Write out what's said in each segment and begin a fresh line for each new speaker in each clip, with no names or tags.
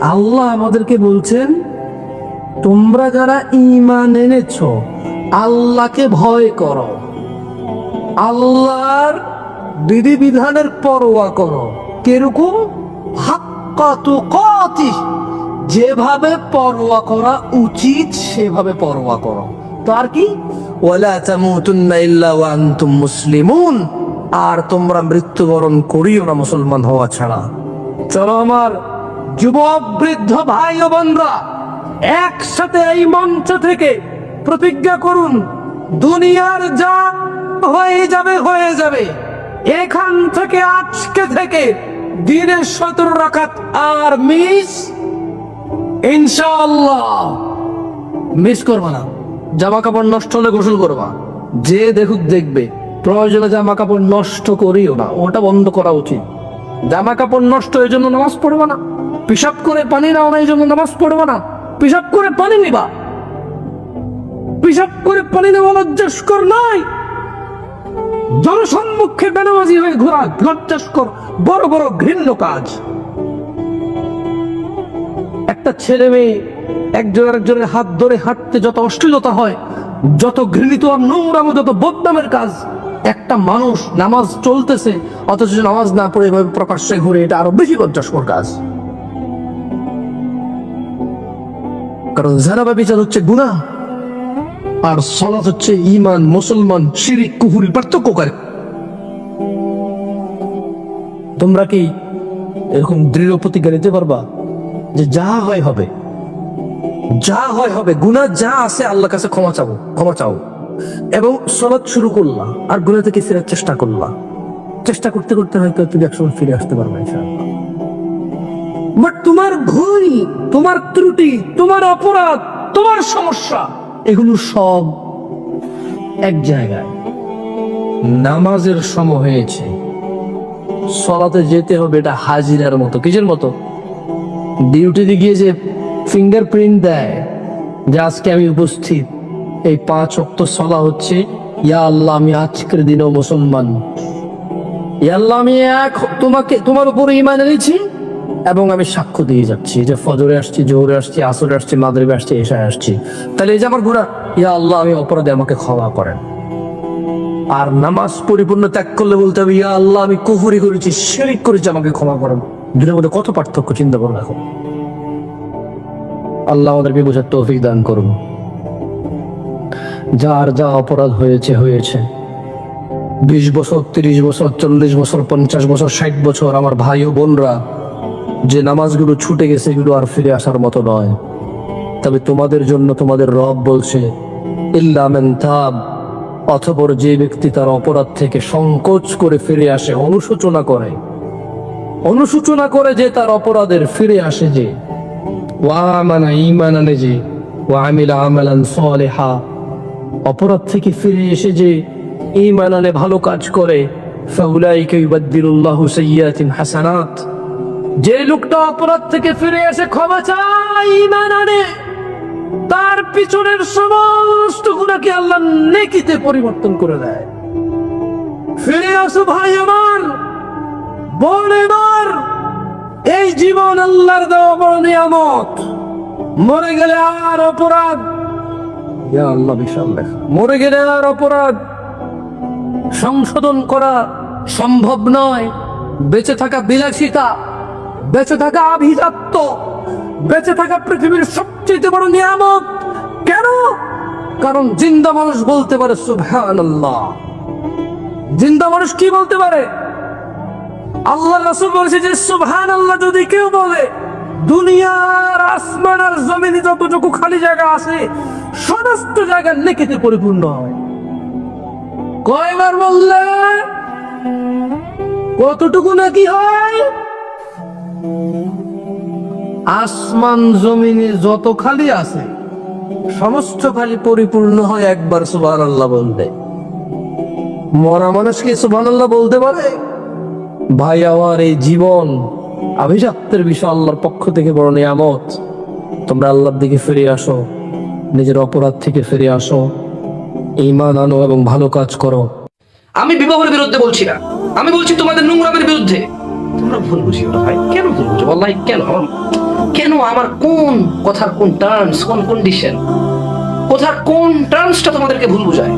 আল্লাহ আমাদেরকে বলছেন, তোমরা যারা ঈমান এনেছ, আল্লাহকে ভয় করো। আল্লাহর বিধিবিধানের পরোয়া করো। কীরকম? যেভাবে পরোয়া করা উচিত, সেভাবে পরোয়া করো। তো আর কি? মুসলিমুন। আর তোমরা মৃত্যুবরণ করিও না মুসলমান হওয়া ছাড়া। চলো আমার যুবক, বৃদ্ধ ভাই ও বোনরা, একসাথে এই মঞ্চ থেকে প্রতিজ্ঞা করুন, দুনিয়ার যা হয়ে যাবে হয়ে যাবে। এখান থেকে, আজকে থেকে দিনের সতেরো রাখাত আর মিস, ইনশাআল্লাহ। মিস করবা না। জামা কাপড় নষ্ট হলে গোসল করবা। যে দেখুক, দেখবে। প্রয়োজনে জামা কাপড় নষ্ট করিও না। ওটা বন্ধ করা উচিত। জামা কাপড় নষ্ট এই জন্য নামাজ পড়বে না। পিসাব করে পানি নাও না, এই জন্য নামাজ পড়বে না। পিসাব করে পানি নিবা। পিসাব করে পানি নেওয়া লজ্জাস্কর নয় জনসম্মুখে বেনামাজি হয়ে ঘোরা লজ্জাস্কর, বড় বড় ঘৃণ্য কাজ। একটা ছেলে মেয়ে একজন আরেকজনের হাত ধরে হাঁটতে যত অশ্লীলতা হয়, যত ঘৃণিত আর নোংরাম, যত বদনামের কাজ, একটা মানুষ নামাজ চলতেছে, অথচ নামাজ না পড়ে এভাবে প্রকাশ্যে ঘুরে, এটা আরও বেশি লজ্জাস্কর কাজ। কারণ জানাবা বিচার হচ্ছে গুনাহ, আর সলাত হচ্ছে ইমান মুসলমান, শিরিক কুহুরি পার্থক্য করে। তোমরা কি এরকম দৃঢ় প্রতিজ্ঞা নিতে পারবা যে যা হয় হবে, যা হয় হবে, গুনাহ যা আছে আল্লাহ কাছে ক্ষমা চাবো ক্ষমা চাও। এবং সলাৎ শুরু করলা, আর গুনাহ থেকে ফেরার চেষ্টা করলা। চেষ্টা করতে করতে হয়তো তুমি একসময় ফিরে আসতে পারবে ইনশাআল্লাহ। বাট তোমার ভুল, তোমার ত্রুটি, তোমার অপরাধ, তোমার সমস্যা, এগুলো সব এক জায়গায়। নামাজের সময় হয়েছে। সলাতে যেতে হবে, এটা হাজিরার মতো। কিসের মতো? ডিউটিতে গিয়ে যে ফিঙ্গারপ্রিন্ট দেয়, যে আজকে আমি উপস্থিত, এই পাঁচ অক্ত সলা হচ্ছে, ইয়া আল্লাহ, আমি আজকের দিনও মুসলমান। ইয়া আল্লাহ, আমি এক তোমাকে তোমার উপর ইমান এনেছি। এবং আমি সাক্ষ্য দিয়ে যাচ্ছি যে ফজরে আসছি, জোহরে আসছি, আসরে আসছি মাদরিবে আসছি, এশায় আসছি। তাহলে এই যে আমার গুণা ইয়া আল্লাহ, আমি অপরাধে আমাকে ক্ষমা করেন। আর নামাজ পরিপূর্ণ ত্যাগ করলে বলতে হবে, ইয়া আল্লাহ, আমি কুফুরি করেছি, শিরিক করেছি, আমাকে ক্ষমা করেন। দুটোর মধ্যে কত পার্থক্য, চিন্তা করুন এখন আল্লাহ আমাদেরকে বোঝার তৌফিক দান করুন। যার যা অপরাধ হয়েছে হয়েছে। বিশ বছর, তিরিশ বছর, চল্লিশ বছর, পঞ্চাশ বছর, ষাট বছর, আমার ভাই ও বোনরা যে নামাজগুলো ছুটে গেছে, এগুলো আর ফিরে আসার মতো নয়। তবে তোমাদের জন্য তোমাদের রব বলছে ইল্লামেন তাব। অথবর যে ব্যক্তি তার অপরাধ থেকে সংকোচ করে ফিরে আসে, অনুশোচনা করে। অনুশোচনা করে যে তার অপরাধের ফিরে আসে যে যে অপরাধ থেকে ফিরে এসে যে ইমান আনে, ভালো কাজ করে, ফাউলাইকা ইউবাদদিলুল্লাহু সাইয়্যাতিন হাসানাত। যে লোকটা অপরাধ থেকে ফিরে এসে ক্ষমা চায়, ইমান আনে, তার পিছনের সমস্ত গুণাকে আল্লাহ নেকিতে পরিবর্তন করে দেয়। ফিরে আসো ভাই আমার, বোন আমার এই জীবন আল্লাহর দেওয়া বড় নিয়ামত। মরে গেলে আর অপরাধ আল্লাহ বিশাল লেখা। মরে গেলে আর অপরাধ, সংশোধন করা সম্ভব নয়, বেঁচে থাকা বিলাসিতা। বেঁচে থাকা আভিজাত্য, বেঁচে থাকা পৃথিবীর সবচেয়ে বড় নিয়ামত। কেন? কারণ জিন্দা মানুষ বলতে পারে সুবহান আল্লাহ জিন্দা মানুষ কি বলতে পারে? আল্লাহ রাসূল বলেছে যে সুবহান আল্লাহ যদি কেউ বলে, দুনিয়ার আসমান আর জমিনে যতটুকু খালি জায়গা আছে, সমস্ত জায়গা নেকিতে পরিপূর্ণ হয়। কয়বার বললে, কতটুকু নাকি হয়? আসমান জমিনে যত খালি আছে, সমস্ত খালি পরিপূর্ণ হয় একবার সুবহান আল্লাহ বলতে। মরা মানুষ কি সুবহান আল্লাহ বলতে পারে? ভাই, আমার এই জীবন আভিজাত্যের বিষয় আল্লাহর পক্ষ থেকে বড় নিয়ামত। তোমরা আল্লাহর দিকে ফিরে আসো, নিজের অপরাধ থেকে ফিরে আসো ইমান আনো এবং ভালো কাজ করো।
আমি বিবাহের বিরুদ্ধে বলছি না। আমি বলছি তোমাদের নোংরামের বিরুদ্ধে। তোমরা ভুল বুঝিও না ভাই। কেন ভুল বুঝো? আল্লাহ কেন? কেন আমার কোন কথার কোন টার্মস কোন কন্ডিশন কথার কোন টার্মসটা তোমাদেরকে ভুল বোঝায়?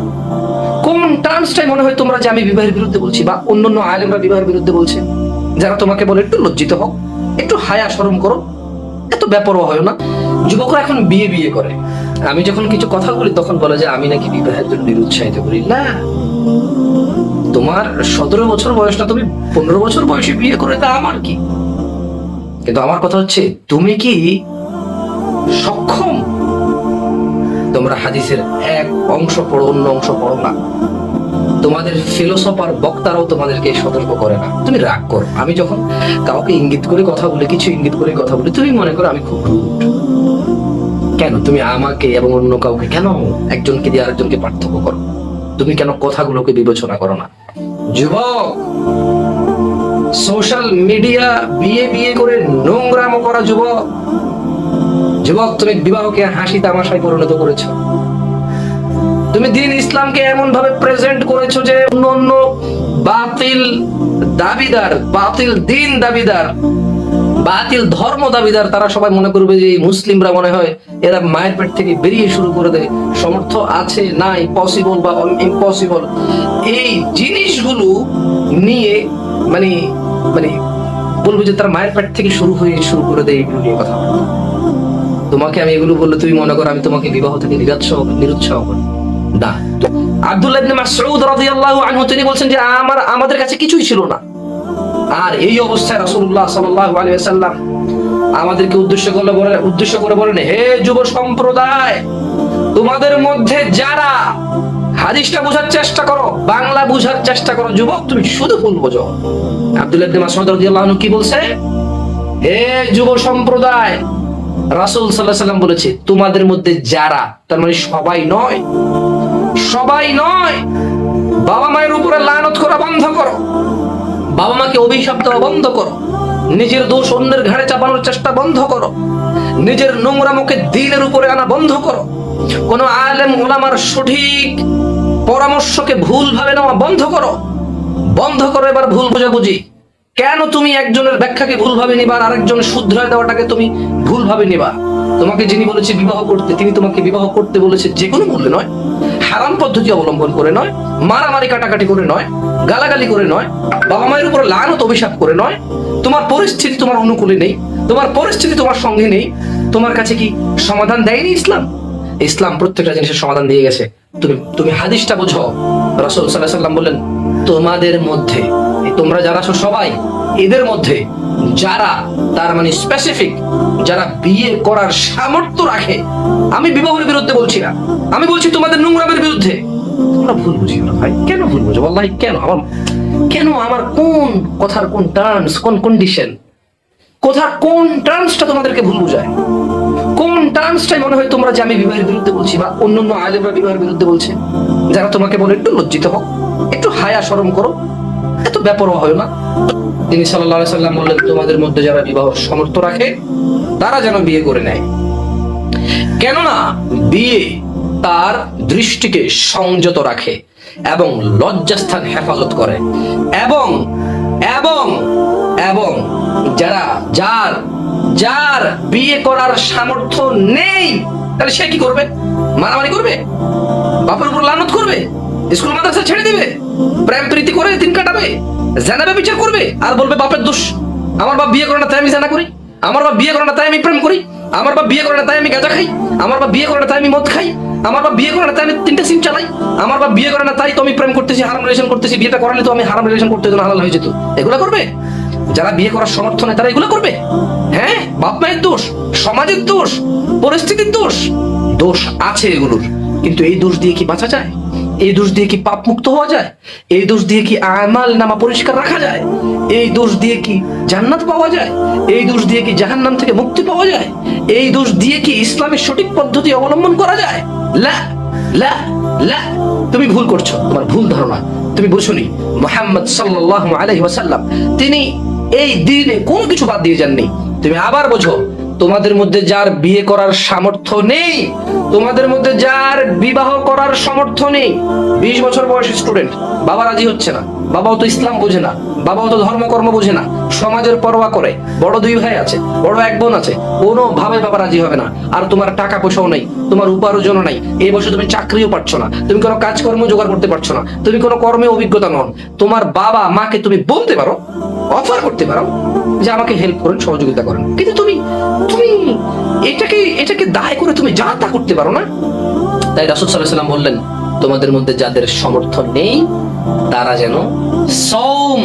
কোন টার্মসটাই মনে হয় তোমরা যে আমি বিবাহের বিরুদ্ধে বলছি বা অন্য অন্য আলেমরা বিবাহের বিরুদ্ধে বলছে? যারা তোমাকে বলে একটু লজ্জিত হোক একটু হায়া শরম করো, এত ব্যাপারও হয় না। যুবকরা এখন বিয়ে বিয়ে করে। আমি যখন কিছু কথা বলি, তখন বলে যে, আমি নাকি বিবাহের জন্য নিরুৎসাহিত করি। না। তোমার সতেরো বছর বয়সটা তুমি পনেরো বছর বয়সে বিয়ে করে তা আমার কি? কিন্তু আমার কথা হচ্ছে, তুমি কি সক্ষম? তোমরা হাদিসের এক অংশ পড়ো, অন্য অংশ পড়ো না। তোমাদের ফিলোসফার বক্তারাও তোমাদেরকে সতর্ক করে না। তুমি রাগ করো। আমি যখন কাউকে ইঙ্গিত করে কথা বলি, কিছু ইঙ্গিত করে কথা বলি, তুমি মনে করো আমি খুব রুড। কেন? তুমি আমাকে এবং অন্য কাউকে কেন একজনকে দিয়ে আরেকজনকে পার্থক্য করো? তুমি কেন কথাগুলোকে বিবেচনা করো না? যুবক সোশ্যাল মিডিয়া বিয়ে বিয়ে করে নোংরাম করা যুবক। যুবক, তুমি বিবাহকে হাসি তামাশায় পরিণত করেছ। তুমি দিন ইসলামকে এমন ভাবে প্রেজেন্ট করেছ যে অন্য অন্য বাতিল দাবিদার, বাতিল দিন দাবিদার বাতিল ধর্ম দাবিদার তারা সবাই মনে করবে যে এই মুসলিমরা মনে হয় এরা মায়ের পেট থেকে বেরিয়ে শুরু করে দেয়। সমর্থ আছে, নাই পসিবল বা ইম্পসিবল এই জিনিসগুলো নিয়ে মানে মানে বলব যে তারা মায়ের পেট থেকে শুরু হয়ে শুরু করে দেয় এগুলো নিয়ে কথা। তোমাকে আমি এগুলো বললে তুমি মনে করো আমি তোমাকে বিবাহ থেকে নিরুৎসাহ নিরুৎসাহ করি না। আব্দুল্লাহ ইবনে রাদিয়াল্লাহু আনহু, তিনি বলছেন যে আমার, আমাদের কাছে কিছুই ছিল না। আর এই অবস্থায় রাসূলুল্লাহ সাল্লাল্লাহু আলাইহি ওয়াসাল্লাম আমাদেরকে উদ্দেশ্য করে বলে, উদ্দেশ্য করে বলেন, হে যুব সম্প্রদায়, তোমাদের মধ্যে যারা হাদিসটা বোঝার চেষ্টা করো, বাংলা বোঝার চেষ্টা করো, যুবক, তুমি শুধু ভুল বোঝো। আব্দুল্লাহ মাসউদ রাদিয়াল্লাহু আনহু কি বলছে? হে যুব সম্প্রদায়, রাসূল সাল্লাল্লাহু বলেছে, তোমাদের মধ্যে যারা, তার মানে সবাই নয় সবাই নয় বাবা মায়ের উপরে লানত করা বন্ধ করো। বাবা মাকে অভিশাপ দেওয়া বন্ধ করো। নিজের দোষ অন্যের ঘাড়ে চাপানোর চেষ্টা বন্ধ করো। নিজের নোংরা মুখে দিনের উপরে আনা বন্ধ করো। কোন আলেম, ওলামার সঠিক পরামর্শকে ভুল ভাবে নেওয়া বন্ধ করো। বন্ধ করো এবার ভুল বোঝাবুঝি। কেন তুমি একজনের ব্যাখ্যাকে ভুল ভাবে নিবা আর আরেকজন শুধরায় দেওয়াটাকে তুমি ভুল ভাবে নিবা? তোমাকে যিনি বলেছে বিবাহ করতে, তিনি তোমাকে বিবাহ করতে বলেছে, যে কোনো মূল্যে নয়। হারাম পদ্ধতি অবলম্বন করে নয়, মারামারি কাটাকাটি করে নয়, গালাগালি করে নয় বাবা মায়ের উপর লানত অভিশাপ করে নয়। তোমার পরিস্থিতি তোমার অনুকূলে নেই, তোমার পরিস্থিতি তোমার সঙ্গে নেই। তোমার কাছে কি সমাধান দেয়নি ইসলাম? ইসলাম প্রত্যেকটা জিনিসের সমাধান দিয়ে গেছে। তুমি তুমি হাদিসটা বোঝো। রাসূল আলাইহি সাল্লাম বললেন, তোমাদের মধ্যে, তোমরা যারা সবাই, এদের মধ্যে যারা তার মানে স্পেসিফিক যারা বিয়ে করার সামর্থ্য রাখে, আমি বিবাহের বিরুদ্ধে বলছি না। আমি বলছি তোমাদের নোংরামের বিরুদ্ধে। তোমরা ভুল বুঝিও না ভাই। কেন ভুল বুঝো? ভাই কেন? আমার কেন আমার কোন কথার কোন টার্মস কোন কন্ডিশন কথার কোন টার্মসটা তোমাদেরকে ভুল বুঝায়? কোন টার্মসটাই মনে হয় তোমরা যে আমি বিবাহের বিরুদ্ধে বলছি বা অন্যান্য আলেমরা বিবাহের বিরুদ্ধে বলছে? যারা তোমাকে বলে একটু লজ্জিত হোক একটু হায়া শরম করো, এত ব্যাপারও হয় না। তিনি আলাইহি সাল্লাম বললেন, তোমাদের মধ্যে যারা বিবাহ সমর্থ রাখে, তারা যেন বিয়ে করে নেয়। কেননা বিয়ে তার দৃষ্টিকে সংযত রাখে এবং লজ্জাস্থান হেফাজত করে। এবং এবং এবং যারা, যার যার বিয়ে করার সামর্থ্য নেই, তাহলে সে কি করবে? মারামারি করবে? বাপের উপর লানত করবে? স্কুল মাদ্রাসা ছেড়ে দিবে? প্রেম প্রীতি করে দিন কাটাবে, জানাবে, বিচার করবে, আর বলবে বাপের দোষ। আমার বাপ বিয়ে করে না তাই আমি জানা করি, আমার বাপ বিয়ে করে না তাই আমি প্রেম করি, আমার বাপ বিয়ে করে না তাই আমি গাঁজা খাই, আমার বাপ বিয়ে করে না তাই আমি মদ খাই, আমার বাপ বিয়ে করে না তাই আমি তিনটা সিম চালাই, আমার বাপ বিয়ে করে না তাই তো আমি প্রেম করতেছি, হারাম রিলেশন করতেছি, বিয়েটা করালে তো আমি হারাম রিলেশন করতে জন্য হালাল হয়ে যেত। এগুলো করবে? যারা বিয়ে করার সমর্থ নেই, তারা এগুলো করবে? হ্যাঁ? বাপ মায়ের দোষ, সমাজের দোষ, পরিস্থিতির দোষ দোষ আছে এগুলোর, কিন্তু এই দোষ দিয়ে কি বাঁচা যায়? এই দোষ দিয়ে কি পাপ মুক্ত হওয়া যায়? এই দোষ দিয়ে কি আমাল নামা পরিষ্কার রাখা যায়? এই দোষ দিয়ে কি জান্নাত পাওয়া যায়? এই দোষ দিয়ে কি জাহান্নাম থেকে মুক্তি পাওয়া যায়? এই দোষ দিয়ে কি ইসলামের সঠিক পদ্ধতি অবলম্বন করা যায়? তুমি ভুল করছ, তোমার ভুল ধারণা। তুমি বুঝুনি, মোহাম্মদ সাল্লাল্লাহু আলাইহি ওয়াসাল্লাম, তিনি এই দিনে কোনো কিছু বাদ দিয়ে যাননি। তুমি আবার বোঝো তোমাদের মধ্যে যার বিয়ে করার সামর্থ্য নেই, তোমাদের মধ্যে যার বিবাহ করার সামর্থ্য নেই, বিশ বছর বয়সী স্টুডেন্ট বাবা রাজি হচ্ছে না, বাবাও তো ইসলাম বোঝে না, বাবাও তো ধর্মকর্ম বোঝে না, সমাজের পরোয়া করে, বড় দুই ভাই আছে, বড় এক বোন আছে কোনো ভাবে বাবা রাজি হবে না, আর তোমার টাকা পয়সাও নেই, তোমার উপার্জনও নাই এই বছর তুমি চাকরিও পাচ্ছ না, তুমি কোনো কাজকর্ম জোগাড় করতে পারছ না, তুমি কোনো কর্মে অভিজ্ঞতা নন, তোমার বাবা মাকে তুমি বলতে পারো অফার করতে পারো যে আমাকে হেল্প করেন, সহযোগিতা করেন। কিন্তু তুমি তুমি এটাকে এটাকে দায় করে তুমি যা তা করতে পারো না। তাই রাসুল সাল্লাহ সাল্লাম বললেন, তোমাদের মধ্যে যাদের সমর্থন নেই, তারা যেন সোম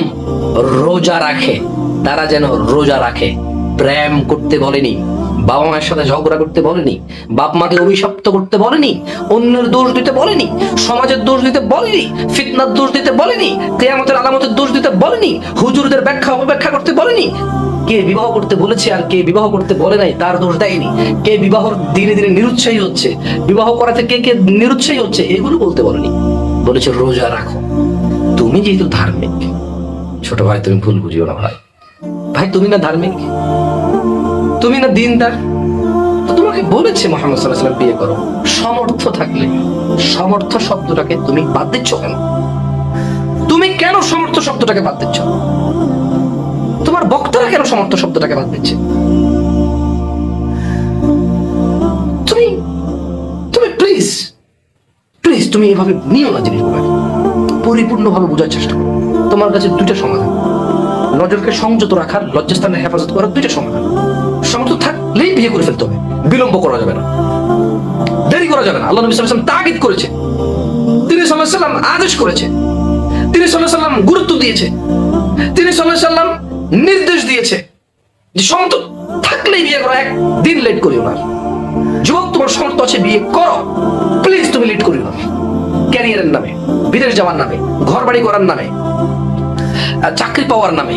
রোজা রাখে, তারা যেন রোজা রাখে। প্রেম করতে বলেনি। বাবা মায়ের সাথে ঝগড়া করতে বলেনি, বাপ মাকে অভিশপ্ত করতে বলেনি, অন্যের দোষ দিতে বলেনি, সমাজের দোষ দিতে বলেনি, ফিতনার দোষ দিতে বলেনি, কেয়ামতের আলামতের দোষ দিতে বলেনি, হুজুরদের ব্যাখ্যা, অপব্যাখ্যা করতে বলেনি। কে বিবাহ করতে বলেছে আর কে বিবাহ করতে বলে নাই, তার দোষ দেয়নি। কে বিবাহ ধীরে ধীরে নিরুৎসাহী হচ্ছে, বিবাহ করাতে কে কে নিরুৎসাহী হচ্ছে, এগুলো বলতে বলেনি। বলেছে, রোজা রাখো। তুমি যেহেতু ধার্মিক, ছোট ভাই তুমি ভুল বুঝিও না ভাই। ভাই, তুমি না ধার্মিক? তুমি না দিনদার? তো তোমাকে বলেছে মোহাম্মদ সাল্লাহ বিয়ে করো। সমর্থ থাকলে সমর্থ শব্দটাকে তুমি বাদ দিচ্ছ কেন? তুমি কেন সমর্থ শব্দটাকে বাদ দিচ্ছ? তোমার বক্তারা কেন সমর্থ শব্দটাকে বাদ দিচ্ছে? তুমি তুমি প্লিজ প্লিজ তুমি এভাবে নিও না জিনিসগুলো পরিপূর্ণভাবে বোঝার চেষ্টা করো। তোমার কাছে দুইটা সমাধান। নজরকে সংযত রাখার, লজ্জাস্থানের হেফাজত করার দুইটা সমাধান। সমর্থ থাকলেই বিয়ে করে ফেলতে হবে। বিলম্ব করা যাবে না। দেরি করা যাবে না। আল্লাহ নবী ওয়াসাল্লাম তাগিদ করেছে। তিনি সাল্লাম আদেশ করেছে। তিনি সাল্লাম গুরুত্ব দিয়েছে। তিনি সাল্লাম নির্দেশ দিয়েছে যে সমর্থ থাকলেই বিয়ে করো, একদিন লেট করিও না। যুবক, তোমার সমর্থ আছে, বিয়ে করো। প্লিজ তুমি লেট করিও না। ক্যারিয়ারের নামে, বিদেশ যাওয়ার নামে ঘর বাড়ি করার নামে চাকরি পাওয়ার নামে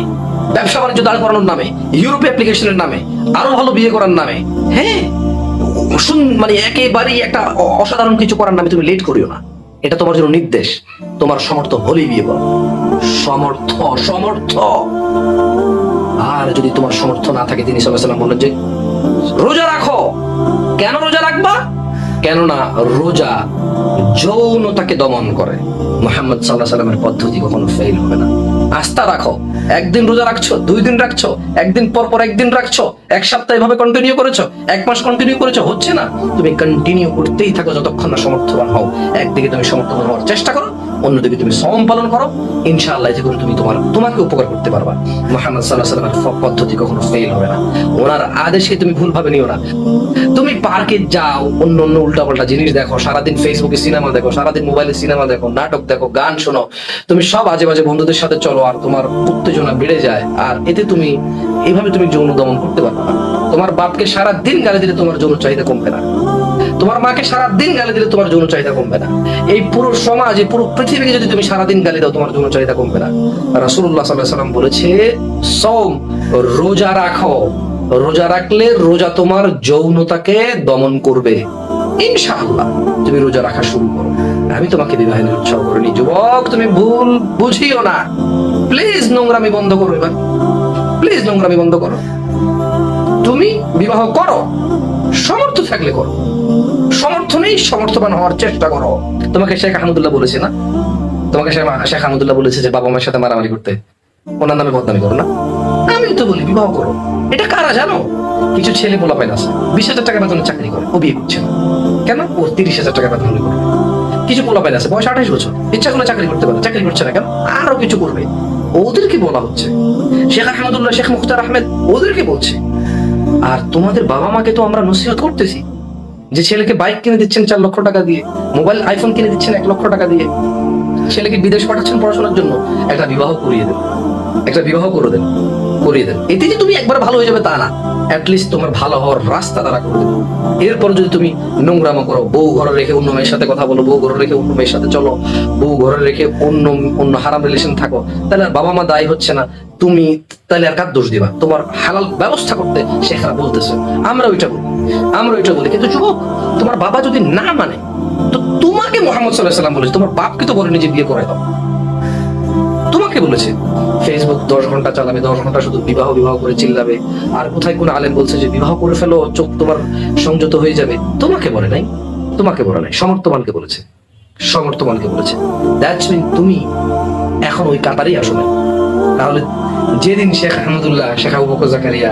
ব্যবসা বাণিজ্য দাঁড় করানোর নামে ইউরোপে অ্যাপ্লিকেশনের নামে, আরও ভালো বিয়ে করার নামে হ্যাঁ? শুন- মানে একেবারেই একটা অসাধারণ কিছু করার নামে তুমি লেট করিও না। এটা তোমার জন্য নির্দেশ। তোমার সমর্থ হলেই বিয়ে করো। সমর্থ সমর্থ। আর যদি তোমার সমর্থ না থাকে, তিনি আলাইহি ওয়াসাল্লাম বললেন যে, রোজা রাখো। কেন রোজা রাখবা? কেননা রোজা যৌনতাকে দমন করে। মোহাম্মদ সাল্লাহ সাল্লামের পদ্ধতি কখনো ফেল হবে না। আস্থা রাখো। একদিন রোজা রাখছো, দুই দিন রাখছো, একদিন পর পর একদিন রাখছো, এক সপ্তাহ এভাবে কন্টিনিউ করেছ, এক মাস কন্টিনিউ করেছ, হচ্ছে না? তুমি কন্টিনিউ করতেই থাকো যতক্ষণ না সমর্থবান হও। একদিকে তুমি সমর্থবান হওয়ার চেষ্টা করো অন্যদিকে তুমি সম পালন করো, ইনশাআল্লাহ যে করে তুমি তোমার, তোমাকে উপকার করতে পারবা। মোহাম্মদ সাল্লাহ সাল্লামের পদ্ধতি কখনো ফেল হবে না। ওনার আদেশকে তুমি ভুলভাবে নিও না। তুমি পার্কে যাও, অন্য অন্য উল্টাপাল্টা জিনিস দেখো, সারাদিন ফেসবুকে সিনেমা দেখো, সারাদিন মোবাইলে সিনেমা দেখো, নাটক দেখো, গান শোনো। তুমি সব আজে বাজে বন্ধুদের সাথে চলো আর তোমার উত্তেজনা বেড়ে যায়, আর এতে তুমি, এভাবে তুমি যৌন দমন করতে পারবে তোমার বাপকে সারা দিন গালি দিলে তোমার যৌন চাহিদা কমবে না। তোমার মাকে সারা দিন গালি দিলে তোমার যৌন চাহিদা কমবে না। এই পুরো সমাজ, এই পুরো পৃথিবীকে যদি তুমি সারা দিন গালি দাও, তোমার যৌন চাহিদা কমবে না। রাসূলুল্লাহ সাল্লাল্লাহু সাল্লাম বলেছে, সওম, রোজা রাখো। রোজা রাখলে রোজা তোমার যৌনতাকে দমন করবে। ইনশাআল্লাহ, তুমি রোজা রাখা শুরু করো। আমি তোমাকে বিবাহে উৎসাহ করিনি, যুবক, তুমি ভুল বুঝিও না। প্লিজ নোংরামি বন্ধ করো এবার। প্লিজ নোংরামি বন্ধ করো। তুমি বিবাহ করো, সমর্থ থাকলে করো। সমর্থ নেই সমর্থবান হওয়ার চেষ্টা করো। তোমাকে শেখ আহমদুল্লাহ বলেছে না? তোমাকে শেখ- আহমদুল্লাহ বলেছে যে বাবা মায়ের সাথে মারামারি করতে। ওনার নামে বদনামি করো না। আমি তো বলি, বিবাহ করো। এটা কারা জানো? কিছু ছেলে পোলা পাইন আছে। বিশ হাজার টাকা বেতনে চাকরি করে। ও বিয়ে করছে না। কেন? ও তিরিশ হাজার টাকা বেতন করে কিছু পোলা পাইন আছে। বয়স আঠাশ বছর। ইচ্ছা করলে চাকরি করতে পারে। চাকরি করছে না কেন? আরও কিছু করবে। ওদেরকে বলা হচ্ছে। শেখ আহমদুল্লাহ শেখ মুখতার আহমেদ, ওদেরকে বলছে। আর তোমাদের বাবা মাকে তো আমরা নসিহত করতেছি। যে ছেলেকে বাইক কিনে দিচ্ছেন চার লক্ষ টাকা দিয়ে মোবাইল আইফোন কিনে দিচ্ছেন এক লক্ষ টাকা দিয়ে, ছেলেকে বিদেশ পাঠাচ্ছেন পড়াশোনার জন্য, একটা বিবাহ করিয়ে দেন। একটা বিবাহ করে দেন, করিয়ে দেন। এতে যে তুমি একবার ভালো হয়ে যাবে তা না। অ্যাটলিস্ট তোমার ভালো হওয়ার রাস্তা তারা করে দেবে। এরপর যদি তুমি নোংরামো করো, বউ ঘরে রেখে অন্য মেয়ের সাথে কথা বলো, বউ ঘরে রেখে অন্য মেয়ের সাথে চলো, বউ ঘরে রেখে অন্য অন্য হারাম রিলেশন থাকো, তাহলে বাবা মা দায়ী হচ্ছে না। তুমি তাহলে আর কার দোষ দিবা? তোমার হালাল ব্যবস্থা করতে শেখারা বলতেছে, আমরা ওইটা বলি, আমরা ওইটা বলি। কিন্তু যুবক, তোমার বাবা যদি না মানে তো তোমাকে মোহাম্মদ সাল্লাহ বলেছে, তোমার বাপকে তো বলেনি যে বিয়ে করে দাও। তোমাকে বলেছে ফেসবুক দশ ঘণ্টা চালাবে, দশ ঘণ্টা শুধু বিবাহ বিবাহ করে চিল্লাবে, আর কোথায় কোন আলেম বলছে যে বিবাহ করে ফেলো, চোখ তোমার সংযত হয়ে যাবে। তোমাকে বলে নাই, তোমাকে বলে নাই, সমর্থমানকে বলেছে সমর্থমানকে বলেছে। দ্যাটস মিন তুমি এখন ওই কাতারই আসলে তাহলে যেদিন শেখ আহমদুল্লাহ, শেখ আবু বকর জাকারিয়া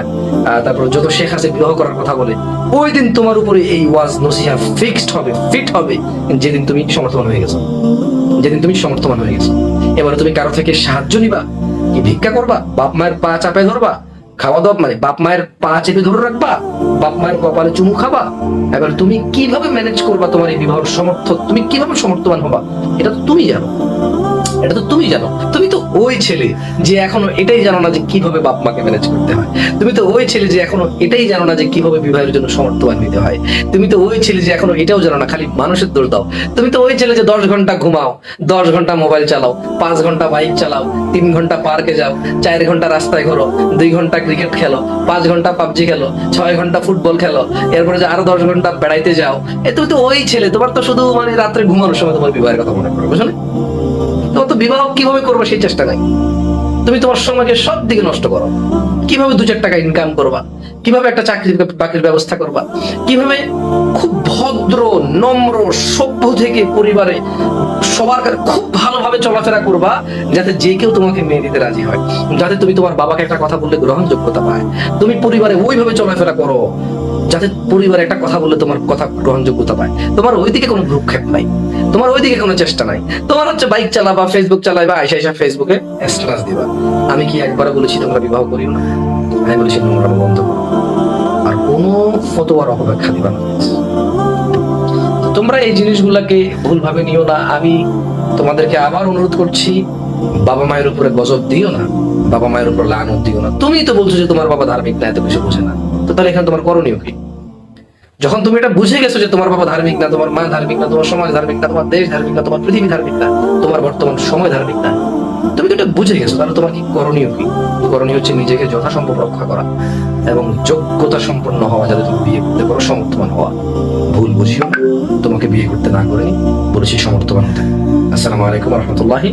তারপর যত শেখ আছে বিবাহ করার কথা বলে ওই দিন তোমার উপরে এই ওয়াজ, নসিহা ফিক্সড হবে ফিট হবে যেদিন তুমি সমর্থন হয়ে গেছো। যেদিন তুমি সমর্থমান হয়ে গেছো। এবারে তুমি কারও থেকে সাহায্য নিবা, কি ভিক্ষা করবা, বাপ মায়ের পা চাপে ধরবা, খাওয়া দাওয়া মানে বাপ মায়ের পা চেপে ধরে রাখবা, বাপ মায়ের কপালে চুমু খাবা, এবার তুমি কীভাবে ম্যানেজ করবা তোমার এই বিবাহের সমর্থক তুমি কীভাবে সমর্থবান হবা, এটা তো তুমি জানো। এটা তো তুমি জানো। তুমি তো ওই ছেলে যে এখনও এটাই জানো না যে কীভাবে বাপ মাকে ম্যানেজ করতে হয়। তুমি তো ওই ছেলে যে এখনও এটাই জানো না যে কীভাবে বিবাহের জন্য সমর্থবান নিতে হয়। তুমি তো ওই ছেলে যে এখনও এটাও জানো না, খালি মানুষের দোষ দাও। তুমি তো ওই ছেলে যে দশ ঘণ্টা ঘুমাও, দশ ঘণ্টা মোবাইল চালাও, পাঁচ ঘণ্টা বাইক চালাও, তিন ঘণ্টা পার্কে যাও, চার ঘণ্টা রাস্তায় ঘোরো, দুই ঘণ্টা ক্রিকেট খেলো, পাঁচ ঘণ্টা পাবজি খেলো, ছয় ঘণ্টা ফুটবল খেলো, এরপরে যে আরও দশ ঘণ্টা বেড়াইতে যাও। এ তুমি তো ওই ছেলে, তোমার তো শুধু মানে রাত্রে ঘুমানোর সময় তোমার বিবাহের কথা মনে পড়ে, বুঝলে? বিবাহ কীভাবে করবে সেই চেষ্টা নাই। তুমি তোমার সময়কে সব দিকে নষ্ট করো। কীভাবে দু চার টাকা ইনকাম করবা? কীভাবে একটা চাকরি বাকরির ব্যবস্থা করবা? কীভাবে খুব ভদ্র, নম্র, সভ্য থেকে পরিবারে সবার কাছে খুব ভালোভাবে চলাফেরা করবা, যাতে যে কেউ তোমাকে মেনে দিতে রাজি হয়। যাতে তুমি তোমার বাবাকে একটা কথা বললে গ্রহণযোগ্যতা পায়। তুমি পরিবারে ওইভাবে চলাফেরা করো। যাতে পরিবারে একটা কথা বললে তোমার কথা গ্রহণযোগ্যতা পায়। তোমার ওইদিকে কোনো ভ্রুক্ষেপ নাই। তোমার ওইদিকে কোনো চেষ্টা নাই। তোমার হচ্ছে বাইক চালাবা ফেসবুক চালাইবা, আইসা আইসা ফেসবুকে স্ট্যাটাস দিবা। আমি কি একবার বলেছি তোমরা বিবাহ করিও না? আমি বলেছি নোংরা বন্ধ করো। আর কোনো ফতোয়ার অপেক্ষা দিবা না। তোমরা এই জিনিসগুলোকে ভুলভাবে নিও না। আমি তোমাদেরকে আবার অনুরোধ করছি, বাবা মায়ের উপরে গজব দিও না। বাবা মায়ের উপর লানত দিও না। তুমি তো বলছো যে তোমার বাবা ধার্মিক না, এত কিছু বোঝে না। তো তাহলে এখানে তোমার করণীয় কি? যখন তুমি এটা বুঝে গেছো যে তোমার বাবা ধার্মিক না, তোমার মা ধার্মিক না, তোমার সমাজ ধার্মিক না, তোমার দেশ ধার্মিক না, তোমার পৃথিবী ধার্মিক না, তোমার বর্তমান সময় ধার্মিক না, তুমি এটা বুঝে গেছো, তাহলে তোমার কি করণীয় কি? করণীয় হচ্ছে নিজেকে যথাসম্ভব রক্ষা করা এবং যোগ্যতা সম্পন্ন হওয়া, যাতে তুমি বিয়ে করতে পারো, সমর্থবান হওয়া। ভুল বুঝিও তোমাকে বিয়ে করতে না করে বলেছি সমর্থবান হতে। আসসালামু আলাইকুম রহমতুল্লাহি।